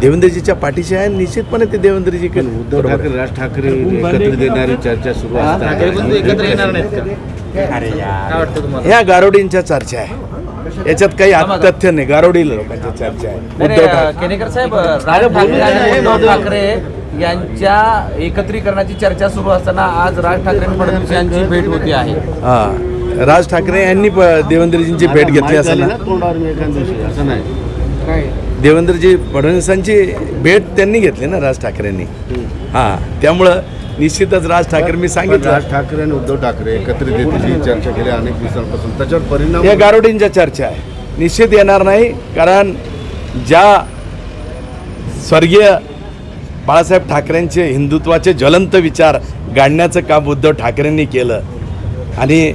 देवेंद्रजीच्या पाठीशी आहे निश्चितपणे ते देवेंद्रजी उद्धव ठाकरे राज ठाकरे एकत्रित येणारी चर्चा सुरू असतात एकत्र येणार नाहीत का? काय वाटतं तुम्हाला? ह्या गारोडींच्या चर्चा आहे. याच्यात काही तथ्य नाही. गारोडी लोकांची चर्चा आहे. केनेकर साहेब राज ठाकरे यांच्या एकत्रीकरणाची चर्चा सुरू असताना आज राज ठाकरे फडणवीस यांची भेट होती आहे. हा. राज ठाकरे यांनी देवेंद्रजींची भेट घेतली माहीत असेल झाली ना ना तोंडावर मी एखाद दिवशी असं नाही. देवेंद्रजी फडणवीसांची भेट त्यांनी घेतली ना राज ठाकरेंनी. हा त्यामुळं निश्चितच राज ठाकरे मी सांगितलं. राज ठाकरे आणि उद्धव ठाकरे एकत्रित येण्याची चर्चा गेल्या अनेक दिवसांपासून. त्याच्यावर परिणाम या गारोडींच्या चर्चा आहे. निश्चित येणार नाही कारण ज्या स्वर्गीय बाळासाहेब ठाकरेंचे हिंदुत्वाचे ज्वलंत विचार गाडण्याचं काम उद्धव ठाकरेंनी केलं आणि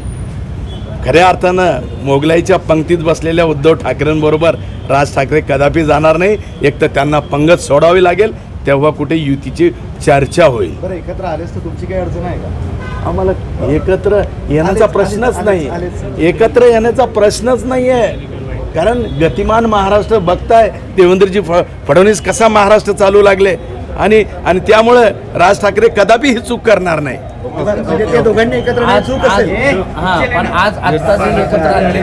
खऱ्या अर्थानं मोगलाईच्या पंक्तीत बसलेल्या उद्धव ठाकरेंबरोबर राज ठाकरे कदापि जाणार नाही. एक तर त्यांना पंगत सोडावी लागेल तेव्हा कुठे युतीची चर्चा होईल. बरं एकत्र आलेस तर तुमची काही अडचण आहे का? आम्हाला एकत्र येण्याचा आलेच- प्रश्नच आलेच- नाही. आलेच- एकत्र येण्याचा प्रश्नच नाही आहे कारण गतिमान महाराष्ट्र बघताय देवेंद्रजी फ फडणवीस कसा महाराष्ट्र चालू लागले? आणि आणि त्यामुळं राज ठाकरे कदापि ही चूक करणार नाही. म्हणजे त्या दोघांनी एकत्र आज चूक असेल. आज- हा पण आज आत्ता जे एकत्र आलेले.